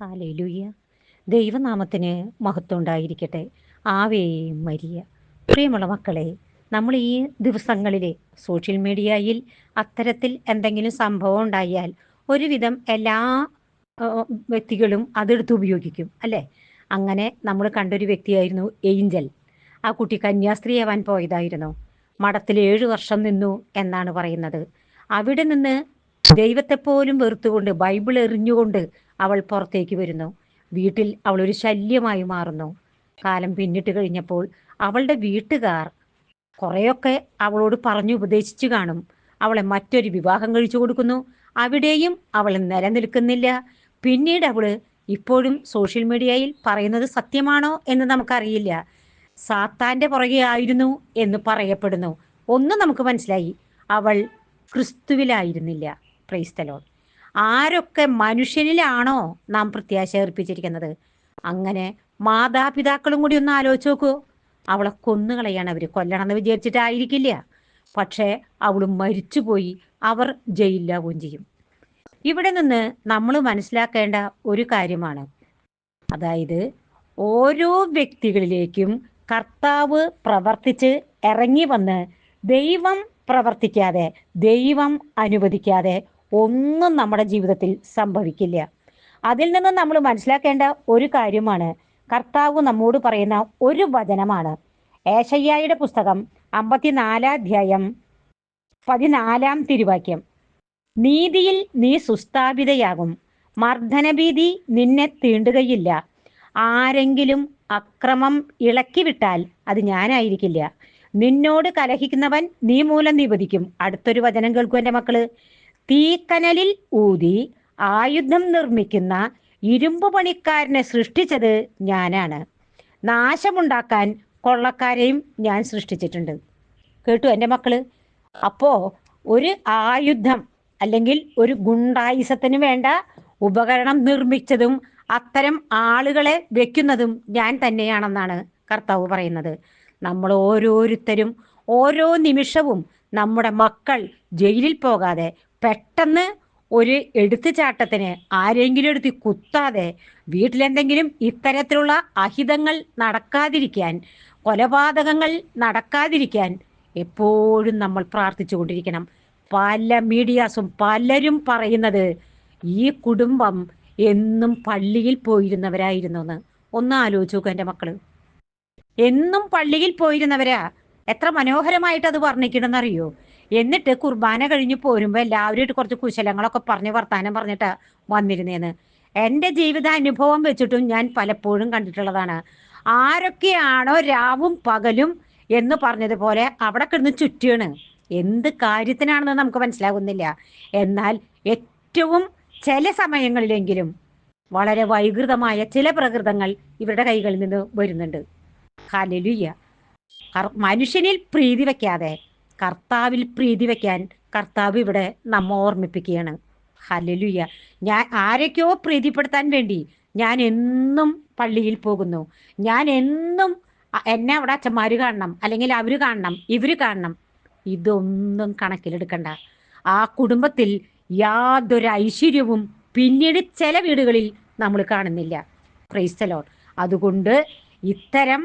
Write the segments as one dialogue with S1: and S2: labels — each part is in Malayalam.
S1: ഹാലേലൂയ. ദൈവനാമത്തിന് മഹത്വം ഉണ്ടായിരിക്കട്ടെ. ആവേ മരിയ. പ്രിയമുള്ള മക്കളെ നമ്മൾ ഈ ദിവസങ്ങളിൽ സോഷ്യൽ മീഡിയയിൽ അത്തരത്തിൽ എന്തെങ്കിലും സംഭവം ഉണ്ടായാൽ ഒരുവിധം എല്ലാ വ്യക്തികളും അതെടുത്ത് ഉപയോഗിക്കും അല്ലേ? അങ്ങനെ നമ്മൾ കണ്ടൊരു വ്യക്തിയായിരുന്നു ഏഞ്ചൽ. ആ കുട്ടി കന്യാസ്ത്രീയാവാൻ പോയതായിരുന്നു. മഠത്തിൽ ഏഴു വർഷം നിന്നു എന്നാണ് പറയുന്നത്. അവിടെ നിന്ന് ദൈവത്തെപ്പോലും വെറുത്തുകൊണ്ട് ബൈബിൾ എറിഞ്ഞുകൊണ്ട് അവൾ പുറത്തേക്ക് വരുന്നു. വീട്ടിൽ അവൾ ഒരു ശല്യമായി മാറുന്നു. കാലം പിന്നിട്ട് കഴിഞ്ഞപ്പോൾ അവളുടെ വീട്ടുകാർ കുറേയൊക്കെ അവളോട് പറഞ്ഞു ഉപദേശിച്ചു കാണും. അവളെ മറ്റൊരു വിവാഹം കഴിച്ചു കൊടുക്കുന്നു. അവിടെയും അവൾ നിലനിൽക്കുന്നില്ല. പിന്നീട് അവൾ ഇപ്പോഴും സോഷ്യൽ മീഡിയയിൽ പറയുന്നത് സത്യമാണോ എന്ന് നമുക്കറിയില്ല. സാത്താന്റെ പുറകെ ആയിരുന്നു എന്ന് പറയപ്പെടുന്നു. ഒന്നും നമുക്ക് മനസ്സിലായി. അവൾ ക്രിസ്തുവിലായിരുന്നില്ല. ക്രൈസ്തലോൺ ആരൊക്കെ മനുഷ്യനിലാണോ നാം പ്രത്യാശ ഏർപ്പിച്ചിരിക്കുന്നത്? അങ്ങനെ മാതാപിതാക്കളും കൂടി ഒന്ന് ആലോചിച്ച് നോക്കൂ. അവളെ കൊന്നുകളയാണ് അവർ കൊല്ലണമെന്ന് വിചാരിച്ചിട്ടായിരിക്കില്ല. പക്ഷേ അവൾ മരിച്ചുപോയി. അവർ ജയിലാവുകയും ചെയ്യും. ഇവിടെ നിന്ന് നമ്മൾ മനസ്സിലാക്കേണ്ട ഒരു കാര്യമാണ്. അതായത് ഓരോ വ്യക്തികളിലേക്കും കർത്താവ് പ്രവർത്തിച്ച് ഇറങ്ങി വന്ന് ദൈവം പ്രവർത്തിക്കാതെ ദൈവം അനുവദിക്കാതെ ഒന്നും നമ്മുടെ ജീവിതത്തിൽ സംഭവിക്കില്ല. അതിൽ നിന്ന് നമ്മൾ മനസ്സിലാക്കേണ്ട ഒരു കാര്യമാണ് കർത്താവ് നമ്മോട് പറയുന്ന ഒരു വചനമാണ്. ഏഷയ്യായുടെ പുസ്തകം അമ്പത്തിനാലാം അധ്യായം പതിനാലാം തിരുവാക്യം. നീതിയിൽ നീ സുസ്ഥാപിതയാകും മർദ്ദനഭീതി നിന്നെ തീണ്ടുകയില്ല. ആരെങ്കിലും അക്രമം ഇളക്കിവിട്ടാൽ അത് ഞാനായിരിക്കില്ല. നിന്നോട് കലഹിക്കുന്നവൻ നീ മൂലം നിവദിക്കും അടുത്തൊരു വചനം കേൾക്കൂ എന്റെ മക്കൾ. തീക്കനലിൽ ഊതി ആയുധം നിർമ്മിക്കുന്ന ഇരുമ്പ് പണിക്കാരനെ സൃഷ്ടിച്ചത് ഞാനാണ്. നാശമുണ്ടാക്കാൻ കൊള്ളക്കാരെയും ഞാൻ സൃഷ്ടിച്ചിട്ടുണ്ട്. കേട്ടു എന്റെ മക്കൾ? അപ്പോ ഒരു ആയുധം അല്ലെങ്കിൽ ഒരു ഗുണ്ടായുസത്തിന് വേണ്ട ഉപകരണം നിർമ്മിച്ചതും അത്തരം ആളുകളെ വെക്കുന്നതും ഞാൻ തന്നെയാണെന്നാണ് കർത്താവ് പറയുന്നത്. നമ്മൾ ഓരോരുത്തരും ഓരോ നിമിഷവും നമ്മുടെ മക്കൾ ജയിലിൽ പോകാതെ പെട്ടെന്ന് ഒരു എടുത്തുചാട്ടത്തിന് ആരെങ്കിലും എടുത്ത് കുത്താതെ വീട്ടിലെന്തെങ്കിലും ഇത്തരത്തിലുള്ള അഹിതങ്ങൾ നടക്കാതിരിക്കാൻ കൊലപാതകങ്ങൾ നടക്കാതിരിക്കാൻ എപ്പോഴും നമ്മൾ പ്രാർത്ഥിച്ചു കൊണ്ടിരിക്കണം പല മീഡിയാസും പലരും പറയുന്നത് ഈ കുടുംബം എന്നും പള്ളിയിൽ പോയിരുന്നവരായിരുന്നു എന്ന് ഒന്ന് ആലോചിച്ചു നോക്കുക എന്റെ മക്കൾ. എന്നും പള്ളിയിൽ പോയിരുന്നവരാ. എത്ര മനോഹരമായിട്ട് അത് വർണിക്കണമെന്നറിയോ? എന്നിട്ട് കുർബാന കഴിഞ്ഞ് പോരുമ്പോൾ എല്ലാവരുമായിട്ട് കുറച്ച് കുശലങ്ങളൊക്കെ പറഞ്ഞ് വർത്താനം പറഞ്ഞിട്ട് വന്നിരുന്നേന്ന്. എന്റെ ജീവിത അനുഭവം വെച്ചിട്ടും ഞാൻ പലപ്പോഴും കണ്ടിട്ടുള്ളതാണ്. ആരൊക്കെയാണോ രാവും പകലും എന്ന് പറഞ്ഞതുപോലെ അവിടെ കിടന്ന് ചുറ്റിയാണ്. എന്ത് കാര്യത്തിനാണെന്ന് നമുക്ക് മനസ്സിലാകുന്നില്ല. എന്നാൽ ഏറ്റവും ചില സമയങ്ങളിലെങ്കിലും വളരെ വൈകൃതമായ ചില പ്രകൃതങ്ങൾ ഇവരുടെ കൈകളിൽ നിന്ന് വരുന്നുണ്ട്. ഹലലുയ്യ മനുഷ്യനിൽ പ്രീതി വെക്കാതെ കർത്താവിൽ പ്രീതി വയ്ക്കാൻ കർത്താവ് ഇവിടെ നമ്മ ഓർമ്മിപ്പിക്കുകയാണ്. ഹലലുയ്യ ഞാൻ ആരൊക്കെയോ പ്രീതിപ്പെടുത്താൻ വേണ്ടി ഞാൻ എന്നും പള്ളിയിൽ പോകുന്നു. ഞാൻ എന്നും എന്നെ അവിടെ അച്ഛന്മാർ കാണണം അല്ലെങ്കിൽ അവർ കാണണം ഇവർ കാണണം. ഇതൊന്നും കണക്കിലെടുക്കണ്ട. ആ കുടുംബത്തിൽ യാതൊരു ഐശ്വര്യവും പിന്നീട് ചില വീടുകളിൽ നമ്മൾ കാണുന്നില്ല. ക്രൈസ്തലോൺ അതുകൊണ്ട് ഇത്തരം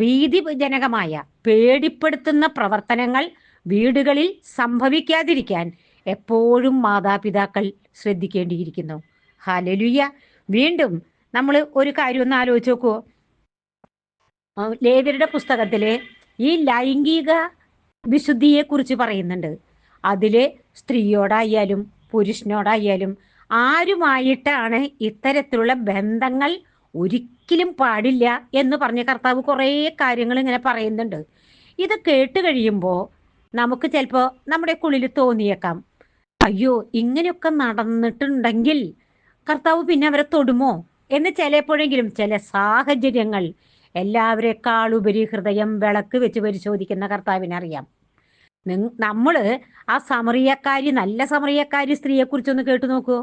S1: ഭീതിജനകമായ പേടിപ്പെടുത്തുന്ന പ്രവർത്തനങ്ങൾ വീടുകളിൽ സംഭവിക്കാതിരിക്കാൻ എപ്പോഴും മാതാപിതാക്കൾ ശ്രദ്ധിക്കേണ്ടിയിരിക്കുന്നു. ഹാലലുയ്യ വീണ്ടും നമ്മൾ ഒരു കാര്യം ഒന്ന് ആലോചിച്ച് നോക്കുമോ ലേവരുടെ പുസ്തകത്തിലെ ഈ ലൈംഗിക വിശുദ്ധിയെ കുറിച്ച് പറയുന്നുണ്ട്. അതിലെ സ്ത്രീയോടായാലും പുരുഷനോടായാലും ആരുമായിട്ടാണ് ഇത്തരത്തിലുള്ള ബന്ധങ്ങൾ ഒരിക്കലും പാടില്ല എന്ന് പറഞ്ഞ കർത്താവ് കുറേ കാര്യങ്ങൾ ഇങ്ങനെ പറയുന്നുണ്ട്. ഇത് കേട്ട് കഴിയുമ്പോൾ നമുക്ക് ചിലപ്പോൾ നമ്മുടെ കുളിൽ തോന്നിയേക്കാം. അയ്യോ ഇങ്ങനെയൊക്കെ നടന്നിട്ടുണ്ടെങ്കിൽ കർത്താവ് പിന്നെ അവരെ തൊടുമോ? എന്ന് ചിലപ്പോഴെങ്കിലും ചില സാഹചര്യങ്ങൾ എല്ലാവരെക്കാളുപരി ഹൃദയം വിളക്ക് വെച്ച് പരിശോധിക്കുന്ന കർത്താവിനറിയാം അറിയാം. നമ്മൾ ആ സമറിയക്കാരി നല്ല സമറിയക്കാരി സ്ത്രീയെക്കുറിച്ചൊന്ന് കേട്ടു നോക്കൂ.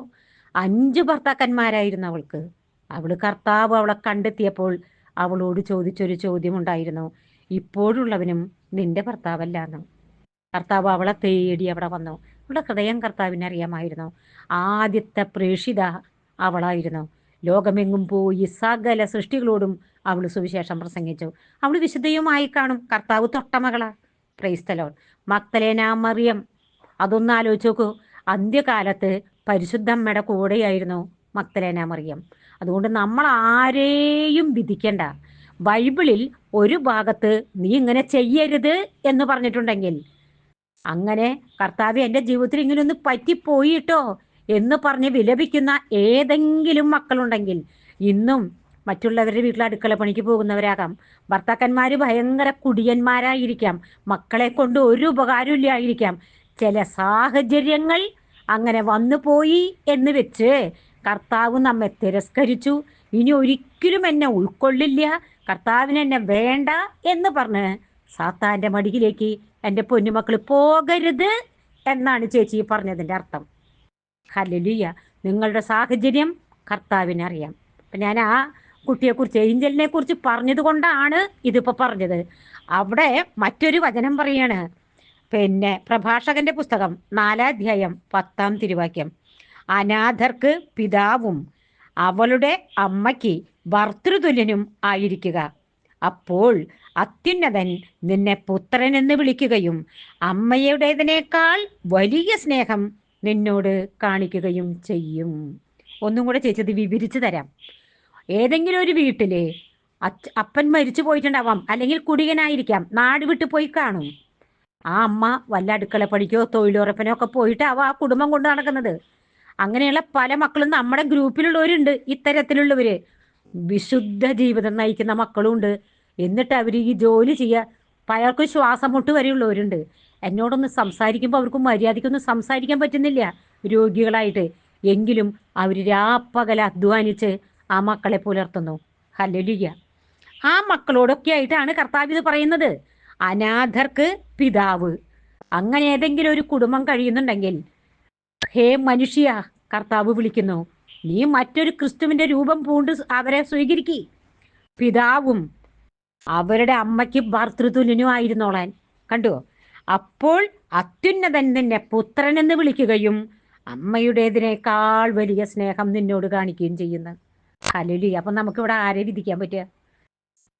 S1: അഞ്ച് ഭർത്താക്കന്മാരായിരുന്നു അവൾക്ക്. അവൾ കർത്താവ് അവളെ കണ്ടെത്തിയപ്പോൾ അവളോട് ചോദിച്ചൊരു ചോദ്യമുണ്ടായിരുന്നു. ഇപ്പോഴുള്ളവനും നിന്റെ ഭർത്താവല്ലാന്ന്. കർത്താവ് അവളെ തേടി അവിടെ വന്നു. അവളുടെ ഹൃദയം കർത്താവിനെ അറിയാമായിരുന്നു. ആദ്യത്തെ പ്രേഷിത അവളായിരുന്നു. ലോകമെങ്ങും പോയി സകല സൃഷ്ടികളോടും അവൾ സുവിശേഷം പ്രസംഗിച്ചു. അവൾ വിശുദ്ധയുമായി കാണും. കർത്താവ് തൊട്ടമകളാ പ്രൈസ്തലോൺ മക്തലേന മറിയം. അതൊന്ന് ആലോചിച്ച് നോക്കൂ. അന്ത്യകാലത്ത് പരിശുദ്ധമ്മയുടെ കൂടെയായിരുന്നു മക്തലേന മറിയം. അതുകൊണ്ട് നമ്മൾ ആരെയും വിധിക്കണ്ട. ബൈബിളിൽ ഒരു ഭാഗത്ത് നീ ഇങ്ങനെ ചെയ്യരുത് എന്ന് പറഞ്ഞിട്ടുണ്ടെങ്കിൽ അങ്ങനെ കർത്താവ് എന്റെ ജീവിതത്തിൽ ഇങ്ങനെ ഒന്ന് പറ്റിപ്പോയിട്ടോ എന്ന് പറഞ്ഞ് വിലപിക്കുന്ന ഏതെങ്കിലും മക്കളുണ്ടെങ്കിൽ ഇന്നും മറ്റുള്ളവരുടെ വീട്ടിൽ അടുക്കള പണിക്ക് പോകുന്നവരാകാം. ഭർത്താക്കന്മാർ ഭയങ്കര കുടിയന്മാരായിരിക്കാം. മക്കളെ കൊണ്ട് ഒരു ഉപകാരമില്ലായിരിക്കാം ചില സാഹചര്യങ്ങൾ അങ്ങനെ വന്നു പോയി എന്ന് വെച്ച് കർത്താവ് നമ്മെ തിരസ്കരിച്ചു. ഇനി ഒരിക്കലും എന്നെ ഉൾക്കൊള്ളില്ല. കർത്താവിന് എന്നെ വേണ്ട എന്ന് പറഞ്ഞ് സാത്താന്റെ മടിയിലേക്ക് എന്റെ പൊന്നുമക്കൾ പോകരുത് എന്നാണ് ചേച്ചി പറഞ്ഞതിന്റെ അർത്ഥം. ഹല്ലേലൂയ. നിങ്ങളുടെ സാഹചര്യം കർത്താവിനെ അറിയാം. അപ്പം ഞാൻ ആ കുട്ടിയെക്കുറിച്ച് ഏഞ്ചലിനെ കുറിച്ച് പറഞ്ഞത് കൊണ്ടാണ് ഇതിപ്പോൾ പറഞ്ഞത്. അവിടെ മറ്റൊരു വചനം പറയാണ്. പിന്നെ പ്രഭാഷകന്റെ പുസ്തകം നാലാധ്യായം പത്താം തിരുവാക്യം. അനാഥർക്ക് പിതാവും അവളുടെ അമ്മയ്ക്ക് ഭർത്തൃതുല്യനും ആയിരിക്കുക. അപ്പോൾ അത്യുന്നതൻ നിന്നെ പുത്രൻ എന്ന് വിളിക്കുകയും അമ്മയുടേതിനേക്കാൾ വലിയ സ്നേഹം നിന്നോട് കാണിക്കുകയും ചെയ്യും. ഒന്നും കൂടെ ചേച്ചത് വിവരിച്ചു തരാം. ഏതെങ്കിലും ഒരു വീട്ടിൽ അച്ഛ അപ്പൻ മരിച്ചു പോയിട്ടുണ്ടാവാം. അല്ലെങ്കിൽ കുടികനായിരിക്കാം. നാട് വിട്ടു പോയി കാണും. ആ അമ്മ വല്ല അടുക്കള പണിക്കോ തൊഴിലുറപ്പിനോ ഒക്കെ പോയിട്ടാവാം ആ കുടുംബം കൊണ്ട് നടക്കുന്നത്. അങ്ങനെയുള്ള പല മക്കളും നമ്മുടെ ഗ്രൂപ്പിലുള്ളവരുണ്ട് ഇത്തരത്തിലുള്ളവര്. വിശുദ്ധ ജീവിതം നയിക്കുന്ന മക്കളും ഉണ്ട് എന്നിട്ട് അവർ ഈ ജോലി ചെയ്യുക പലർക്കും ശ്വാസം മുട്ട് വരെയുള്ളവരുണ്ട് എന്നോടൊന്ന് സംസാരിക്കുമ്പോൾ അവർക്ക് മര്യാദയ്ക്കൊന്നും സംസാരിക്കാൻ പറ്റുന്നില്ല രോഗികളായിട്ട്. എങ്കിലും അവർ രാപ്പകൽ അധ്വാനിച്ച് ആ മക്കളെ പുലർത്തുന്നു. ഹല്ലേലൂയ ആ മക്കളോടൊക്കെ ആയിട്ടാണ് കർത്താവ് ഇത് പറയുന്നത്. അനാഥർക്ക് പിതാവ്. അങ്ങനെ ഏതെങ്കിലും ഒരു കുടുംബം കഴിയുന്നുണ്ടെങ്കിൽ ഹേ മനുഷ്യ കർത്താവ് വിളിക്കുന്നു. നീ മറ്റൊരു ക്രിസ്തുവിന്റെ രൂപം പൂണ്ട് അവരെ സ്വീകരിക്കി. പിതാവും അവരുടെ അമ്മയ്ക്ക് ഭർത്തൃതുല്യനും ആയിരുന്നോളാൻ. കണ്ടുവോ അപ്പോൾ അത്യുന്നതൻ നിന്നെ പുത്രൻ എന്ന് വിളിക്കുകയും അമ്മയുടേതിനേക്കാൾ വലിയ സ്നേഹം നിന്നോട് കാണിക്കുകയും ചെയ്യുന്നു. ഹലലി അപ്പൊ നമുക്കിവിടെ ആരെ വിധിക്കാൻ പറ്റുക?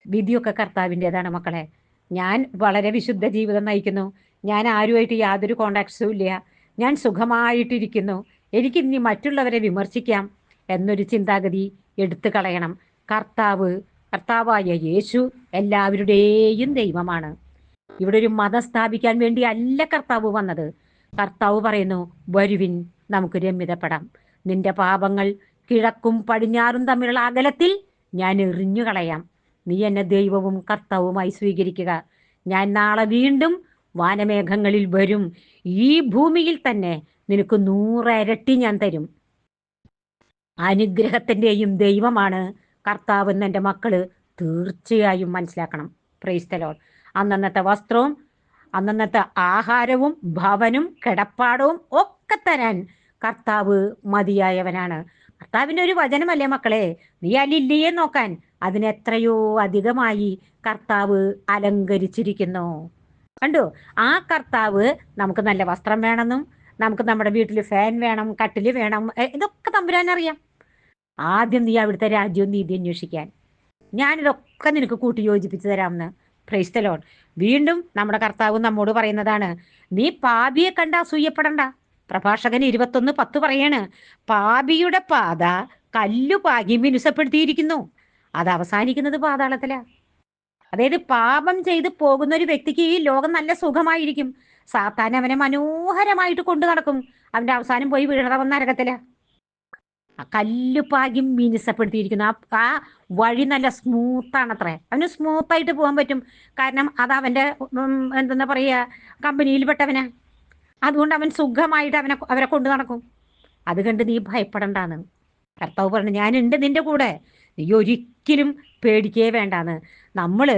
S1: വിധിയൊക്കെ കർത്താവിന്റെതാണ് മക്കളെ. ഞാൻ വളരെ വിശുദ്ധ ജീവിതം നയിക്കുന്നു. ഞാൻ ആരുമായിട്ട് യാതൊരു കോണ്ടാക്ട്സും ഇല്ല. ഞാൻ സുഖമായിട്ടിരിക്കുന്നു. എനിക്ക് ഇനി മറ്റുള്ളവരെ വിമർശിക്കാം എന്നൊരു ചിന്താഗതി എടുത്തു കളയണം. കർത്താവ് കർത്താവായ യേശു എല്ലാവരുടെയും ദൈവമാണ്. ഇവിടെ ഒരു മതം സ്ഥാപിക്കാൻ വേണ്ടി അല്ല കർത്താവ് വന്നത്. കർത്താവ് പറയുന്നു വരുവിൻ നമുക്ക് രമ്യതപ്പെടാം. നിന്റെ പാപങ്ങൾ കിഴക്കും പടിഞ്ഞാറും തമ്മിലുള്ള അകലത്തിൽ ഞാൻ എറിഞ്ഞു കളയാം നീ എന്നെ ദൈവവും കർത്താവുമായി സ്വീകരിക്കുക. ഞാൻ നാളെ വീണ്ടും വാനമേഘങ്ങളിൽ വരും. ഈ ഭൂമിയിൽ തന്നെ നിനക്ക് നൂറരട്ടി ഞാൻ തരും. അനുഗ്രഹത്തിന്റെയും ദൈവമാണ്. കർത്താവ് എന്റെ മക്കൾ തീർച്ചയായും മനസ്സിലാക്കണം. പ്രൈസ്തലോൾ അന്നന്നത്തെ വസ്ത്രവും അന്നന്നത്തെ ആഹാരവും ഭവനും കിടപ്പാടവും ഒക്കെ തരാൻ കർത്താവ് മതിയായവനാണ്. കർത്താവിന്റെ ഒരു വചനമല്ലേ മക്കളെ? നീ അലില്ലയെ നോക്കാൻ അതിനെത്രയോ അധികമായി കർത്താവ് അലങ്കരിച്ചിരിക്കുന്നു. കണ്ടു? ആ കർത്താവ് നമുക്ക് നല്ല വസ്ത്രം വേണമെന്നും നമുക്ക് നമ്മുടെ വീട്ടിൽ ഫാൻ വേണം കട്ടിൽ വേണം ഇതൊക്കെ തമ്പുരാൻ അറിയാം. ആദ്യം നീ അവിടുത്തെ രാജ്യവും നീതി അന്വേഷിക്കാൻ. ഞാനിതൊക്കെ നിനക്ക് കൂട്ടി യോജിപ്പിച്ചു തരാമെന്ന് പ്രൈസ്തലോൺ വീണ്ടും നമ്മുടെ കർത്താവ് നമ്മോട് പറയുന്നതാണ് നീ പാപിയെ കണ്ട അസൂയപ്പെടണ്ട. പ്രഭാഷകൻ ഇരുപത്തൊന്ന് പത്ത് പറയാണ് പാപിയുടെ പാത കല്ലു പാകി മിനുസപ്പെടുത്തിയിരിക്കുന്നു. അത് അവസാനിക്കുന്നത് പാതാളത്തിലാ. അതായത് പാപം ചെയ്ത് പോകുന്ന ഒരു വ്യക്തിക്ക് ഈ ലോകം നല്ല സുഖമായിരിക്കും. സാത്താൻ അവനെ മനോഹരമായിട്ട് കൊണ്ടു നടക്കും. അവന്റെ അവസാനം പോയി വീഴണവൻ നരകത്തില. ആ കല്ലുപ്പാകി പാകി മിനുസപ്പെടുത്തിയിരിക്കുന്നു. ആ വഴി നല്ല സ്മൂത്താണ് അത്രേ അവന് സ്മൂത്ത് ആയിട്ട് പോകാൻ പറ്റും. കാരണം അത് അവന്റെ എന്താ എന്തെന്നാ പറയുക കമ്പനിയിൽപ്പെട്ടവനാ. അതുകൊണ്ട് അവൻ സുഖമായിട്ട് അവനെ അവരെ കൊണ്ടു നടക്കും. അത് കണ്ട് നീ ഭയപ്പെടണ്ടാന്ന്. കർത്താവ് പറഞ്ഞു ഞാനുണ്ട് നിന്റെ കൂടെ. നീ ഒരിക്കലും പേടിക്കേ വേണ്ടാന്ന്. നമ്മൾ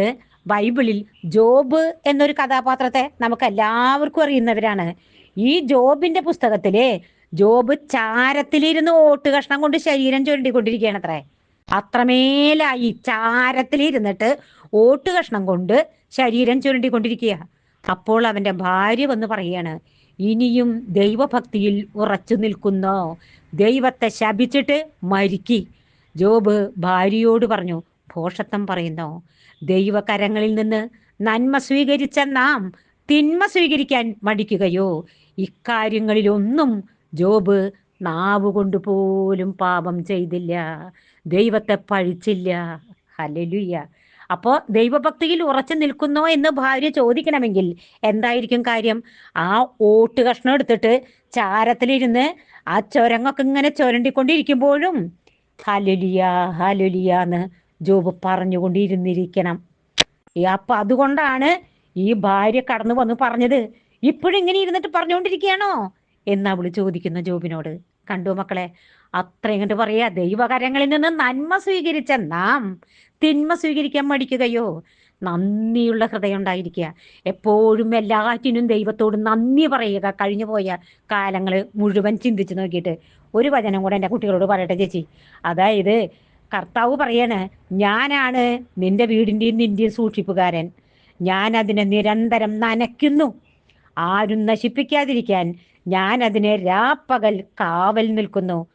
S1: ബൈബിളിൽ ജോബ് എന്നൊരു കഥാപാത്രത്തെ നമുക്ക് എല്ലാവർക്കും അറിയുന്നവരാണ്. ഈ ജോബിന്റെ പുസ്തകത്തിൽ ജോബ് ചാരത്തിലിരുന്ന് ഓട്ട് കഷ്ണം കൊണ്ട് ശരീരം ചുരുണ്ടിക്കൊണ്ടിരിക്കുകയാണ് അത്രേ അത്രമേലായി ചാരത്തിലിരുന്നിട്ട് ഓട്ട് കഷ്ണം കൊണ്ട് ശരീരം ചുരണ്ടിക്കൊണ്ടിരിക്കുക. അപ്പോൾ അവന്റെ ഭാര്യ വന്ന് പറയാണ് ഇനിയും ദൈവഭക്തിയിൽ ഉറച്ചു നിൽക്കുന്നോ? ദൈവത്തെ ശപിച്ചിട്ട് മരിക്കി. ജോബ് ഭാര്യയോട് പറഞ്ഞു ഭോഷത്വം പറയുന്നു? ദൈവകരങ്ങളിൽ നിന്ന് നന്മ സ്വീകരിച്ച നാം തിന്മ സ്വീകരിക്കാൻ മടിക്കുകയോ? ഇക്കാര്യങ്ങളിലൊന്നും ജോബ് നാവ് കൊണ്ടുപോലും പാപം ചെയ്തില്ല. ദൈവത്തെ പഴിച്ചില്ല. ഹലലുയ്യ അപ്പോൾ ദൈവഭക്തിയിൽ ഉറച്ചു നിൽക്കുന്നോ എന്ന് ഭാര്യ ചോദിക്കണമെങ്കിൽ എന്തായിരിക്കും കാര്യം? ആ ഓട്ട് കഷ്ണം എടുത്തിട്ട് ചാരത്തിലിരുന്ന് ആ ചുരങ്ങൊക്കെ ഇങ്ങനെ ചുരണ്ടിക്കൊണ്ടിരിക്കുമ്പോഴും ഹലുലിയ ഹലുലിയ എന്ന് ജോബ് പറഞ്ഞുകൊണ്ടിരുന്നിരിക്കണം. അപ്പൊ അതുകൊണ്ടാണ് ഈ ഭാര്യ കടന്നു വന്ന് പറഞ്ഞത് ഇപ്പോഴും ഇങ്ങനെ ഇരുന്നിട്ട് പറഞ്ഞുകൊണ്ടിരിക്കുകയാണോ? എന്ന് അവൾ ചോദിക്കുന്ന ജോബിനോട്. കണ്ടു മക്കളെ അത്രയും കണ്ട് പറയാ ദൈവകരങ്ങളിൽ നിന്ന് നന്മ സ്വീകരിച്ച നാം തിന്മ സ്വീകരിക്കാൻ മടിക്കുകയോ? നന്ദിയുള്ള ഹൃദയം ഉണ്ടായിരിക്കുക. എപ്പോഴും എല്ലാറ്റിനും ദൈവത്തോട് നന്ദി പറയുക. കഴിഞ്ഞു പോയ കാലങ്ങൾ മുഴുവൻ ചിന്തിച്ചു നോക്കിയിട്ട് ഒരു വചനം കൂടെ എന്റെ കുട്ടികളോട് പറയട്ടെ ചേച്ചി. അതായത് കർത്താവ് പറയാണ് ഞാനാണ് നിന്റെ വീടിന്റെയും നിന്റെയും സൂക്ഷിപ്പുകാരൻ. ഞാൻ അതിനെ നിരന്തരം നനയ്ക്കുന്നു. ആരും നശിപ്പിക്കാതിരിക്കാൻ ഞാൻ അതിനെ രാപ്പകൽ കാവൽ നിൽക്കുന്നു.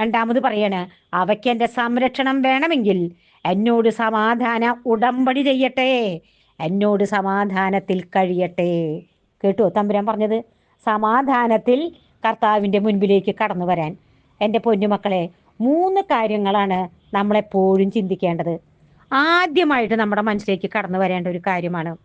S1: രണ്ടാമത് പറയാണ് അവയ്ക്ക് എന്റെ സംരക്ഷണം വേണമെങ്കിൽ എന്നോട് സമാധാന ഉടമ്പടി ചെയ്യട്ടെ. എന്നോട് സമാധാനത്തിൽ കഴിയട്ടെ. കേട്ടോ തമ്പുരാൻ പറഞ്ഞത്? സമാധാനത്തിൽ കർത്താവിന്റെ മുൻപിലേക്ക് കടന്നു വരാൻ. എന്റെ പൊന്നുമക്കളെ മൂന്ന് കാര്യങ്ങളാണ് നമ്മളെപ്പോഴും ചിന്തിക്കേണ്ടത്. ആദ്യമായിട്ട് നമ്മുടെ മനസ്സിലേക്ക് കടന്നു വരേണ്ട ഒരു കാര്യമാണ്.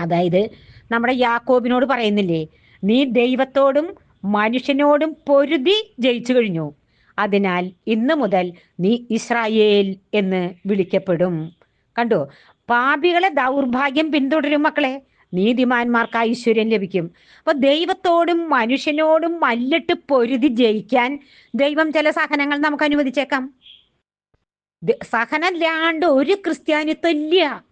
S1: അതായത് നമ്മുടെ യാക്കോബിനോട് പറയുന്നില്ലേ നീ ദൈവത്തോടും മനുഷ്യനോടും പൊരുതി ജയിച്ചു കഴിഞ്ഞു. അതിനാൽ ഇന്ന് മുതൽ നീ ഇസ്രായേൽ എന്ന് വിളിക്കപ്പെടും. കണ്ടോ? പാപികളെ ദൗർഭാഗ്യം പിന്തുടരും മക്കളെ. നീതിമാന്മാർക്ക് ഐശ്വര്യം ലഭിക്കും. അപ്പൊ ദൈവത്തോടും മനുഷ്യനോടും മല്ലിട്ട് പൊരുതി ജയിക്കാൻ ദൈവം ചില സഹനങ്ങൾ നമുക്ക് അനുവദിച്ചേക്കാം. സഹനമില്ലാണ്ട് ഒരു ക്രിസ്ത്യാനിത്വം ഇല്ല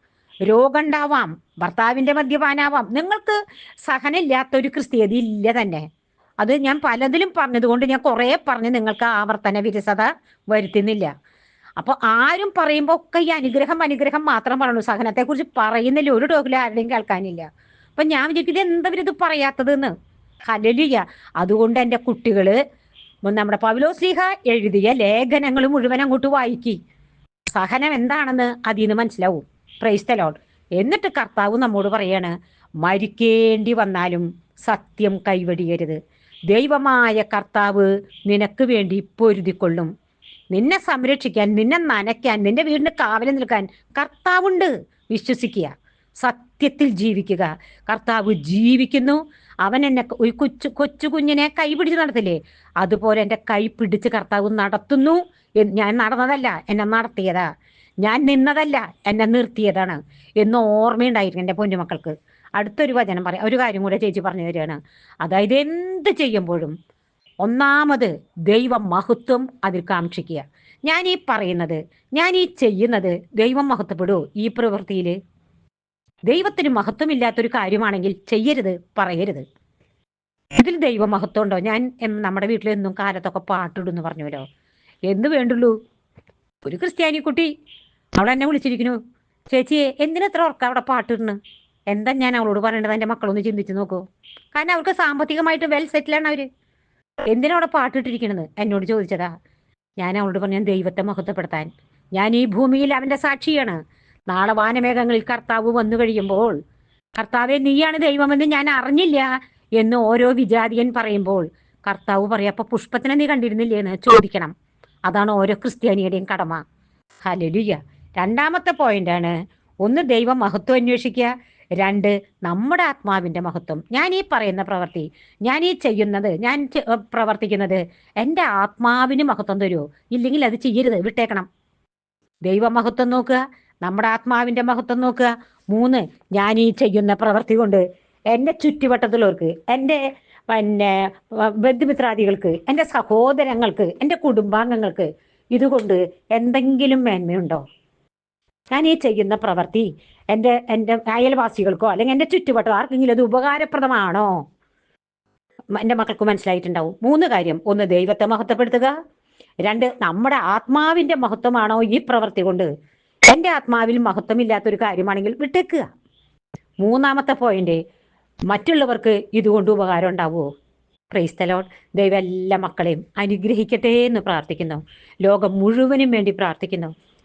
S1: രോഗം ഉണ്ടാവാം ഭർത്താവിന്റെ മദ്യപാനാവാം. നിങ്ങൾക്ക് സഹനമില്ലാത്ത ഒരു ക്രിസ്ത്യതി ഇല്ല തന്നെ. അത് ഞാൻ പലതിലും പറഞ്ഞതുകൊണ്ട് ഞാൻ കുറേ പറഞ്ഞ് നിങ്ങൾക്ക് ആവർത്തന വിരസത വരുത്തുന്നില്ല. അപ്പൊ ആരും പറയുമ്പോ ഒക്കെ ഈ അനുഗ്രഹം അനുഗ്രഹം മാത്രം പറയണു. സഹനത്തെ കുറിച്ച് പറയുന്നില്ല. ഒരു ടോക്കിൽ ആരുടെയും കേൾക്കാനില്ല. അപ്പൊ ഞാൻ വിചാരിക്കും ഇത് എന്താ ഇവരിത് പറയാത്തതെന്ന്? ഹലലിയ അതുകൊണ്ട് എന്റെ കുട്ടികൾ നമ്മുടെ പൗലോസ്ലിഹ എഴുതിയ ലേഖനങ്ങൾ മുഴുവൻ അങ്ങോട്ട് വായിക്കി. സഹനം എന്താണെന്ന് അതിൽ നിന്ന് മനസ്സിലാവും പ്രൈസ്തലോൾ എന്നിട്ട് കർത്താവ് നമ്മോട് പറയാണ് മരിക്കേണ്ടി വന്നാലും സത്യം കൈവടിയരുത്. ദൈവമായ കർത്താവ് നിനക്ക് വേണ്ടി പൊരുതിക്കൊള്ളും. നിന്നെ സംരക്ഷിക്കാൻ നിന്നെ നനയ്ക്കാൻ നിന്റെ വീടിന് കാവലിൽ നിൽക്കാൻ കർത്താവുണ്ട്. വിശ്വസിക്കുക. സത്യത്തിൽ ജീവിക്കുക. കർത്താവ് ജീവിക്കുന്നു. അവൻ എന്നെ ഒരു കൊച്ചു കൊച്ചു കുഞ്ഞിനെ കൈ പിടിച്ച് നടത്തില്ലേ? അതുപോലെ എന്റെ കൈ പിടിച്ച് കർത്താവ് നടത്തുന്നു ഞാൻ നടന്നതല്ല എന്നെ നടത്തിയതാ. ഞാൻ നിന്നതല്ല എന്നെ നിർത്തിയതാണ് എന്ന് ഓർമ്മയുണ്ടായിരിക്കും എന്റെ പൊന്നുമക്കൾക്ക് അടുത്തൊരു വചനം പറയാം. ഒരു കാര്യം കൂടെ ചേച്ചി പറഞ്ഞു തരികയാണ്. അതായത് എന്ത് ചെയ്യുമ്പോഴും ഒന്നാമത് ദൈവം മഹത്വം അതിൽ കാക്ഷിക്കുക. ഞാൻ ഈ പറയുന്നത് ഞാൻ ഈ ചെയ്യുന്നത് ദൈവം മഹത്വപ്പെടുമോ ഈ പ്രവൃത്തിയിൽ. ദൈവത്തിന് മഹത്വമില്ലാത്തൊരു കാര്യമാണെങ്കിൽ ചെയ്യരുത് പറയരുത്. ഇതിൽ ദൈവ മഹത്വം ഉണ്ടോ? ഞാൻ നമ്മുടെ വീട്ടിൽ എന്നും കാലത്തൊക്കെ പാട്ടിടുന്നു പറഞ്ഞുവല്ലോ. എന്ത് വേണ്ടുള്ളൂ? ഒരു ക്രിസ്ത്യാനി കുട്ടി അവൾ എന്നെ വിളിച്ചിരിക്കുന്നു. ചേച്ചിയെ എന്തിനെത്ര ഉറക്കം അവിടെ പാട്ടിടുന്നു? എന്താ ഞാൻ അവളോട് പറയേണ്ടത്? എന്റെ മക്കളൊന്ന് ചിന്തിച്ച് നോക്കൂ. കാരണം അവർക്ക് സാമ്പത്തികമായിട്ട് വെൽ സെറ്റിലാണ് അവർ. എന്തിനാ അവിടെ പാട്ടിട്ടിരിക്കണത്? എന്നോട് ചോദിച്ചതാ. ഞാൻ അവളോട് പറഞ്ഞു "ഞാൻ ദൈവത്തെ മഹത്വപ്പെടുത്താൻ. ഞാൻ ഈ ഭൂമിയിൽ അവന്റെ സാക്ഷിയാണ്. നാളെ വാനമേഘങ്ങളിൽ കർത്താവ് വന്നു കഴിയുമ്പോൾ കർത്താവെ നീയാണ് ദൈവമെന്ന് ഞാൻ അറിഞ്ഞില്ല എന്ന് ഓരോ വിജാതിയൻ പറയുമ്പോൾ കർത്താവ് പറയാം അപ്പൊ പുഷ്പത്തിനെ നീ കണ്ടിരുന്നില്ലേ എന്ന് ചോദിക്കണം. അതാണ് ഓരോ ക്രിസ്ത്യാനിയുടെയും കടമ. ഹലലിയ രണ്ടാമത്തെ പോയിന്റ് ആണ്. ഒന്ന് ദൈവം മഹത്വം അന്വേഷിക്കുക രണ്ട് നമ്മുടെ ആത്മാവിന്റെ മഹത്വം. ഞാൻ ഈ പറയുന്ന പ്രവൃത്തി ഞാൻ ഈ ചെയ്യുന്നത് ഞാൻ പ്രവർത്തിക്കുന്നത് എന്റെ ആത്മാവിന് മഹത്വം തരുമോ ഇല്ലെങ്കിൽ അത് ചെയ്യരുത് വിട്ടേക്കണം. ദൈവമഹത്വം നോക്കുക നമ്മുടെ ആത്മാവിന്റെ മഹത്വം നോക്കുക. മൂന്ന് ഞാൻ ഈ ചെയ്യുന്ന പ്രവൃത്തി കൊണ്ട് എന്റെ ചുറ്റുവട്ടത്തിലുള്ളവർക്ക് എന്റെ പിന്നെ ബന്ധുമിത്രാദികൾക്ക് എന്റെ സഹോദരങ്ങൾക്ക് എന്റെ കുടുംബാംഗങ്ങൾക്ക് ഇതുകൊണ്ട് എന്തെങ്കിലും മേന്മയുണ്ടോ? ഞാൻ ഈ ചെയ്യുന്ന പ്രവൃത്തി എന്റെ എന്റെ അയൽവാസികൾക്കോ അല്ലെങ്കിൽ എന്റെ ചുറ്റുപാട്ടോ ആർക്കെങ്കിലും അത് ഉപകാരപ്രദമാണോ? എന്റെ മക്കൾക്ക് മനസ്സിലായിട്ടുണ്ടാവും. മൂന്ന് കാര്യം. ഒന്ന് ദൈവത്തെ മഹത്വപ്പെടുത്തുക. രണ്ട് നമ്മുടെ ആത്മാവിന്റെ മഹത്വമാണോ ഈ പ്രവൃത്തി കൊണ്ട്? എന്റെ ആത്മാവിൽ മഹത്വമില്ലാത്തൊരു കാര്യമാണെങ്കിൽ വിട്ടേക്കുക. മൂന്നാമത്തെ പോയിന്റ് മറ്റുള്ളവർക്ക് ഇതുകൊണ്ട് ഉപകാരം ഉണ്ടാവുമോ? ക്രൈസ്തലോൺ ദൈവം എല്ലാ മക്കളെയും അനുഗ്രഹിക്കട്ടെ എന്ന് പ്രാർത്ഥിക്കുന്നു. ലോകം മുഴുവനും വേണ്ടി പ്രാർത്ഥിക്കുന്നു.